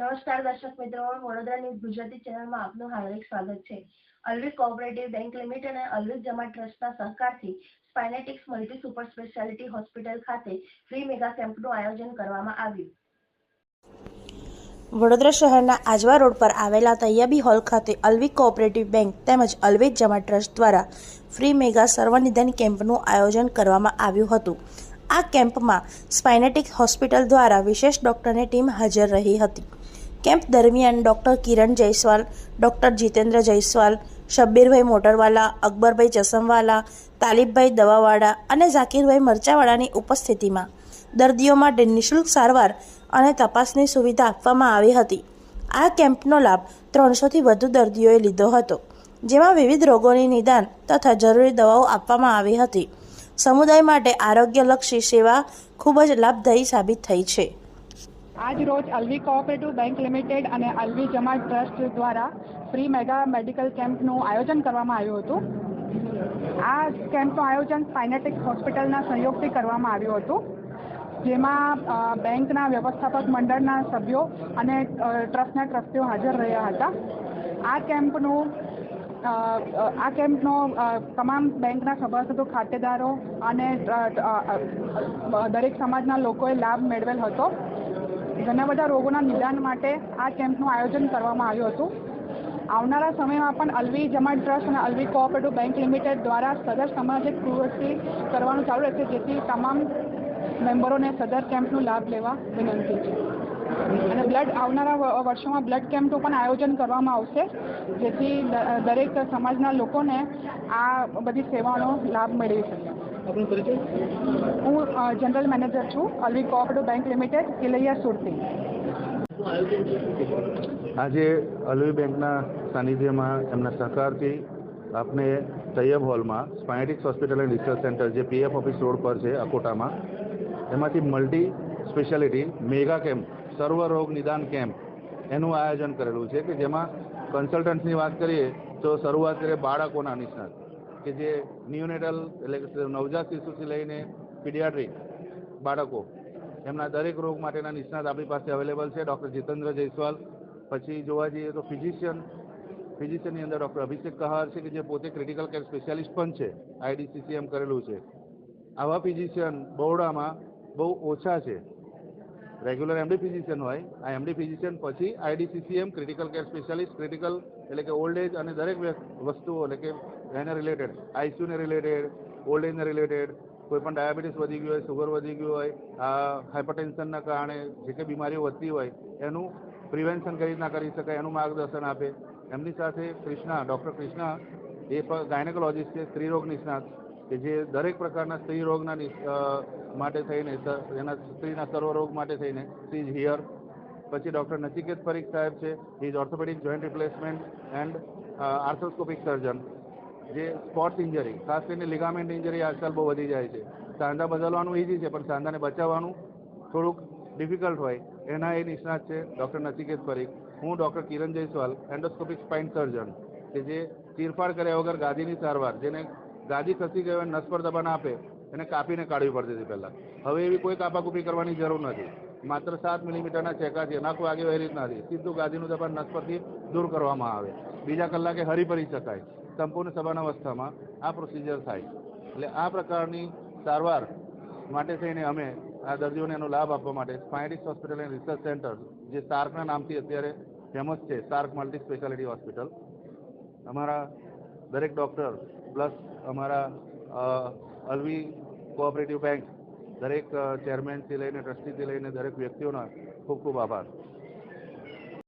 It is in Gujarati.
નમસ્કાર દર્શક મિત્રો વડોદરા ન્યૂઝ ગુજરાતી ચેનલમાં આપનું હાર્દિક સ્વાગત છે. અલ્વિક કોઓપરેટિવ બેંક લિમિટેડ અને અલ્વિક જમા ટ્રસ્ટના સહકારથી Spinetics multi super speciality hospital ખાતે ફ્રી મેગા કેમ્પનું આયોજન કરવામાં આવ્યું. વડોદરા શહેરના આજવા રોડ પર આવેલા તૈયબી હોલ ખાતે અલ્વિક કોઓપરેટિવ બેંક તેમજ અલ્વિક જમા ટ્રસ્ટ દ્વારા ફ્રી મેગા સર્વનિધન કેમ્પનું આયોજન કરવામાં આવ્યું હતું. આ કેમ્પમાં સ્પાઇનેટિક હોસ્પિટલ દ્વારા વિશેષ ડોક્ટરની ટીમ હાજર રહી હતી. કેમ્પ દરમિયાન ડૉક્ટર કિરણ જયસ્વાલ, ડૉક્ટર જીતેન્દ્ર જયસ્વાલ, શબ્બીરભાઈ મોટરવાલા, અકબરભાઈ ચસમવાલા તાલિબભાઈ દવાવાળા અને ઝાકીરભાઈ મરચાવાળાની ઉપસ્થિતિમાં દર્દીઓ માટે નિઃશુલ્ક સારવાર અને તપાસની સુવિધા આપવામાં આવી હતી. આ કેમ્પનો લાભ ત્રણસોથી વધુ દર્દીઓએ લીધો હતો, જેમાં વિવિધ રોગોની નિદાન તથા જરૂરી દવાઓ આપવામાં આવી હતી. સમુદાય માટે આરોગ્યલક્ષી સેવા ખૂબ જ લાભદાયી સાબિત થઈ છે. આજ રોજ અલ્વી કોઓપરેટિવ બેંક લિમિટેડ અને અલ્વી જમા ટ્રસ્ટ દ્વારા ફ્રી મેગા મેડિકલ કેમ્પનું આયોજન કરવામાં આવ્યું હતું. આ કેમ્પનું આયોજન સ્પાઇનેટિક હોસ્પિટલના સહયોગથી કરવામાં આવ્યું હતું. જેમાં બેંકના વ્યવસ્થાપક મંડળના સભ્યો અને ટ્રસ્ટના ટ્રસ્ટીઓ હાજર રહ્યા હતા. આ કેમ્પનું આ કેમ્પનો તમામ બેંકના સભાસદો, ખાતેદારો અને દરેક સમાજના લોકોએ લાભ મેળવેલ હતો. ઘણા બધા રોગોના નિદાન માટે આ કેમ્પનું આયોજન કરવામાં આવ્યું હતું. આવનારા સમયમાં પણ અલવી જમા ટ્રસ્ટ અને અલવી કોઓપરેટિવ બેંક લિમિટેડ દ્વારા સદર સામાજિક પ્રવૃત્તિ કરવાનું ચાલુ રહેશે, જેથી તમામ મેમ્બરોને સદર કેમ્પનો લાભ લેવા વિનંતી છે. અને બ્લડ આવનારા વર્ષોમાં બ્લડ કેમ્પનું પણ આયોજન કરવામાં આવશે, જેથી દરેક સમાજના લોકોને આ બધી સેવાનો લાભ મેળવી શકે. હું જનરલ મેનેજર છું અલવી કોઓપરેટિવ બેંક લિમિટેડ કિલૈયા સુરતી. આજે અલવી બેંકના સાનિધ્યમાં એમના સહકારથી આપને તૈયબ હોલમાં Spinetics hospital and research centre જે પીએફ ઓફિસ રોડ પર છે અકોટામાં એમાંથી મલ્ટી સ્પેશિયાલિટી મેગા કેમ્પ સર્વ રોગ નિદાન કેમ્પ એનું આયોજન કરેલું છે કે જેમાં કન્સલ્ટન્ટની વાત કરીએ તો શરૂઆત કરીએ બાળકોના નિષ્ણાત. કે જે ન્યુનેટલ એટલે કે નવજાત શિશુથી લઈને પીડિયાટ્રિક બાળકો, એમના દરેક રોગ માટેના નિષ્ણાત આપણી પાસે અવેલેબલ છે. ડૉક્ટર જીતેન્દ્ર જયસ્વાલ, પછી જોવા જઈએ તો ફિઝિશિયન ફિઝિશિયનની અંદર ડૉક્ટર અભિષેક કહાર છે કે જે પોતે ક્રિટિકલ કેર સ્પેશિયાલિસ્ટ પણ છે આઈડીસીસીએમ કરેલું છે. આવા ફિઝિશિયન બરોડામાં બહુ ઓછા છે. રેગ્યુલર એમડી ફિઝિશિયન હોય, આ એમડી ફિઝિશિયન પછી IDCCM critical care specialist critical એટલે કે ઓલ્ડ એજ અને દરેક વસ્તુઓ એટલે કે એને રિલેટેડ આઈસીયુને રિલેટેડ ઓલ્ડ એજને રિલેટેડ કોઈ પણ ડાયાબિટીસ વધી ગયું હોય સુગર વધી ગયું હોય, આ હાઇપરટેન્શનના કારણે જે કંઈ બીમારીઓ વધતી હોય, એનું પ્રિવેન્શન કઈ રીતના કરી શકાય, એનું માર્ગદર્શન આપે. એમની સાથે કૃષ્ણા ડૉક્ટર કૃષ્ણા, એ ગાયનેકોલોજીસ્ટ છે, સ્ત્રી રોગ નિષ્ણાત, કે જે દરેક પ્રકારના સ્ત્રી રોગના માટે થઈને એના સ્ત્રીના સર્વરોગ માટે થઈને સી ઇઝ હિયર પછી ડૉક્ટર નચિકેત પરીખ સાહેબ છે is orthopaedic joint replacement and arthroscopic surgeon જે સ્પોર્ટ્સ ઇન્જરી ખાસ કરીને લિગામેન્ટ ઇન્જરી આજકાલ બહુ વધી જાય છે. સાંધા બદલવાનું ઇઝી છે, પણ સાંધાને બચાવવાનું થોડુંક ડિફિકલ્ટ હોય, એના એ નિષ્ણાત છે ડૉક્ટર નચિકેત પરીખ. હું doctor Kiran Jaiswal endoscopic spine surgeon કે જે ચીરફાડ કર્યા વગર ગાદીની સારવાર, જેને ગાદી ખસી ગયો અને નસ પર દબાણ આપે, એને કાપીને કાઢવી પડતી હતી પહેલાં. હવે એવી કોઈ કાપાકૂપી કરવાની જરૂર નથી. માત્ર સાત મિલીમીટરના ચેકાથી નાખું આગે એ રીતના નથી સીધું ગાદીનું દબાણ નસ પરથી દૂર કરવામાં આવે. બીજા કલાકે હરી ફરી શકાય. સંપૂર્ણ સભાન અવસ્થામાં આ પ્રોસિજર થાય એટલે આ પ્રકારની સારવાર માટે થઈને અમે આ દર્દીઓને એનો લાભ આપવા માટે Spinetics hospital and research centre જે સાર્કના નામથી અત્યારે ફેમસ છે સાર્ક મલ્ટી સ્પેશિયાલિટી હોસ્પિટલ અમારા દરેક ડૉક્ટર પ્લસ અમારા અલવી કોઓપરેટિવ બેંક દરેક ચેરમેનથી લઈને ટ્રસ્ટીથી લઈને દરેક વ્યક્તિઓના ખૂબ ખૂબ આભાર.